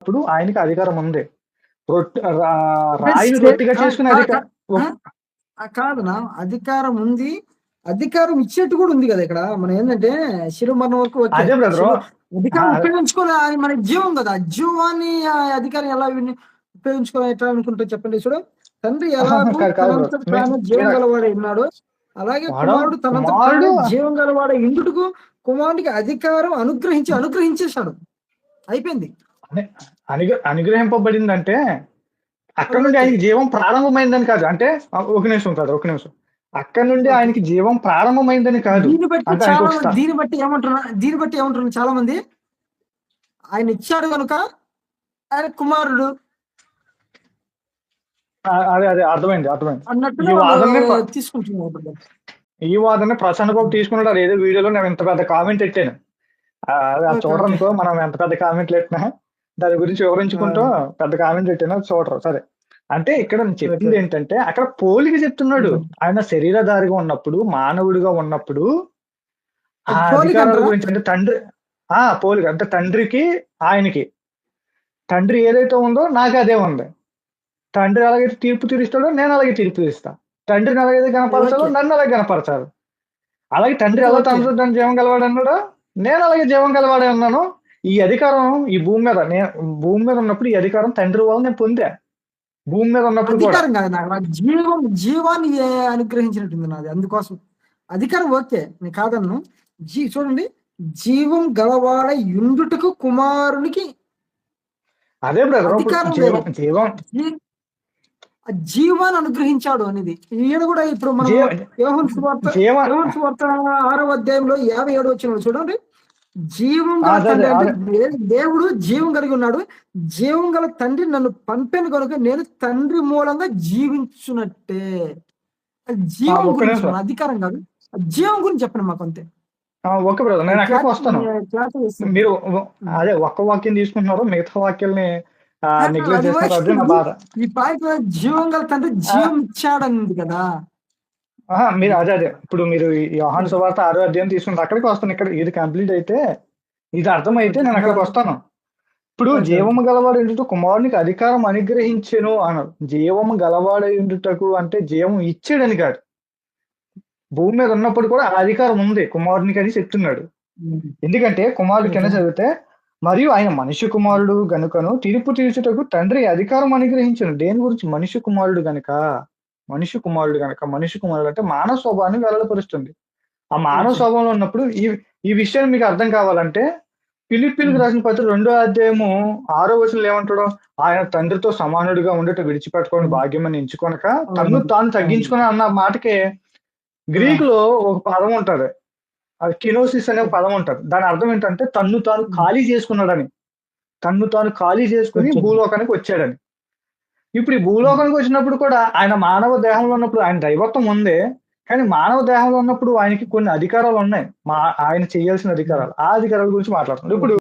ఇప్పుడు ఆయనకి అధికారం ఉంది రాయిని రొట్టెగా చేసుకునే అధికారం కాదునా అధికారం ఉంది. అధికారం ఇచ్చేట్టు కూడా ఉంది కదా ఇక్కడ. మనం ఏంటంటే శిరు మరణం వరకు అధికారం అది. మన జీవం కదా. జీవాన్ని అధికారం ఎలా ఉపయోగించుకోవాలి ఎట్లా అనుకుంటా చెప్పండి చూడు. తండ్రి ఎలా జీవం గలవాడే ఉన్నాడు. అలాగే కుమారుడు తనంతట కుమారుడు తానే జీవం గలవాడే ఇందుకు కుమారుడికి అధికారం అనుగ్రహించి అనుగ్రహించేశాడు. అయిపోయింది. అనుగ్ర అనుగ్రహింపబడిందంటే అక్కడ నుండి ఆయనకి జీవం ప్రారంభమైందని కాదు. అంటే ఒక నిమిషం కాదు ఒక నిమిషం. అక్కడ నుండి ఆయనకి జీవం ప్రారంభమైందని కాదు. దీన్ని బట్టి అంటే స్థా- దీన్ని బట్టి ఏమంటున్నా దీన్ని బట్టి ఏమంటున్నారు చాలా మంది ఆయన ఇచ్చాడు కనుక ఆయన కుమారుడు. అదే అదే అర్థమైంది అర్థమైంది. ఈ తీసుకుంటున్నారు ఇప్పుడు. ఈ వాదన ప్రసన్న బాబు తీసుకున్నాడు. ఏదో వీడియోలో నేను ఇంత పెద్ద కామెంట్ పెట్టాను. అది చూడరనుకో మనం ఎంత పెద్ద కామెంట్లు పెట్టినా. దాని గురించి వివరించుకుంటూ పెద్ద కామెంట్ పెట్టినా చూడరు సరే. అంటే ఇక్కడ నేను చెప్పింది. ఏంటంటే అక్కడ పోలిక చెప్తున్నాడు. ఆయన శరీరధారిగా ఉన్నప్పుడు మానవుడిగా ఉన్నప్పుడు ఆ అధికారాల? గురించి అంటే తండ్రి ఆ పోలిక అంటే తండ్రికి ఆయనకి. తండ్రి ఏదైతే ఉందో నాకు అదే ఉంది. తండ్రి అలాగైతే తీర్పు తీరుస్తాడో నేను అలాగే తీర్పు తీరుస్తా. తండ్రిని అలాగైతే కనపరచాలో. నన్ను అలాగే కనపరచాలి అలాగే తండ్రి ఎలా. తనతో తను జీవం గలవాడు అన్నాడో నేను అలాగే జీవం గలవాడే అన్నాను ఈ అధికారం ఈ భూమి మీద నేను భూమి మీద ఉన్నప్పుడు ఈ అధికారం తండ్రి వల్ల నేను పొందా. భూమి మీద ఉన్నప్పుడు అధికారం కాదు నాకు జీవం జీవాన్ని అనుగ్రహించినట్టుంది నాది అందుకోసం. అధికారం ఓకే నేను కాదన్ను. జీ చూడండి. జీవం గలవాడ యుండుటకు కుమారునికి అదే బ్రదర్ జీవం జీవాన్ని అనుగ్రహించాడు అనేది. ఈయన కూడా ఇప్పుడు మనం జీవ- యోహన్ సువార్త జీవ యోహన్ సువార్త ఆరో అధ్యాయంలో యాభై ఏడు వచ్చిన చూడండి. జీవం గల తండ్రి అంటే దేవుడు జీవం కలిగి ఉన్నాడు. జీవం గల తండ్రి నన్ను పంపాను కనుక నేను తండ్రి మూలంగా జీవించున్నట్టే జీవం గురించి అధికారం కాదు. జీవం గురించి చెప్పండి మాకు అంతే. ఓకే బ్రదర్ నేను అక్కడికి వస్తాను. మీరు అదే ఒక్క వాక్యం తీసుకుంటున్నారు మిగతా వాక్యాల్ని నెగ్లెక్ట్ చేస్తున్నారు అదే నా బాధ. ఈ పాయింట్ జీవం గల తండ్రి జీవం కదా. మీరు అదే అదే. ఇప్పుడు మీరు ఈ యోహాను సువార్త ఆరో అధ్యాయం తీసుకుంటే అక్కడికి వస్తాను. ఇక్కడ ఇది కంప్లీట్ అయితే ఇది అర్థమైతే నేను అక్కడికి వస్తాను. ఇప్పుడు. జీవము గలవాడు ఇందుట కుమారునికి అధికారం అనుగ్రహించెను అన్నారు జీవము గలవాడు ఇందుటకు అంటే జీవం ఇచ్చాడని కాదు. భూమి మీద ఉన్నప్పుడు కూడా ఆ అధికారం ఉంది. కుమారునికి అని చెప్తున్నాడు. ఎందుకంటే కుమారుడు కింద. చదివితే మరియు ఆయన మనిషి కుమారుడు గనుకను తీర్పు తీర్చుటకు తండ్రి అధికారం అనుగ్రహించను. దేని గురించి? మనిషి కుమారుడు గనుక మనిషి కుమారుడు గనక మనిషి కుమారుడు అంటే మానవ స్వభావాన్ని వెల్లడిపరుస్తుంది ఆ మానవ. స్వభావంలో ఉన్నప్పుడు ఈ ఈ విషయం మీకు అర్థం కావాలంటే పిలిపిలికి. రాసిన పత్రిక రెండో అధ్యాయము ఆరో వచనంలో ఏమంటాడు ఆయన తండ్రితో సమానుడిగా ఉండేట విడిచిపెట్టుకొని ఉమ్. భాగ్యమని ఎంచుకొనక. తన్ను తాను తగ్గించుకొని అన్న మాటకే గ్రీక్లో ఒక పదం ఉంటది అది కినోసిస్ అనే ఒక పదం ఉంటది దాని అర్థం ఏంటంటే తన్ను తాను ఖాళీ చేసుకున్నాడని తన్ను తాను ఖాళీ చేసుకుని. భూలోకానికి వచ్చాడని ఇప్పుడు ఈ భూలోకానికి వచ్చినప్పుడు కూడా ఆయన మానవ దేహంలో ఉన్నప్పుడు ఆయన దైవత్వం ఉంది కానీ మానవ దేహంలో ఉన్నప్పుడు ఆయనకి కొన్ని అధికారాలు ఉన్నాయి. మా ఆయన చేయాల్సిన అధికారాలు. ఆ అధికారాల గురించి మాట్లాడుతున్నాడు ఇప్పుడు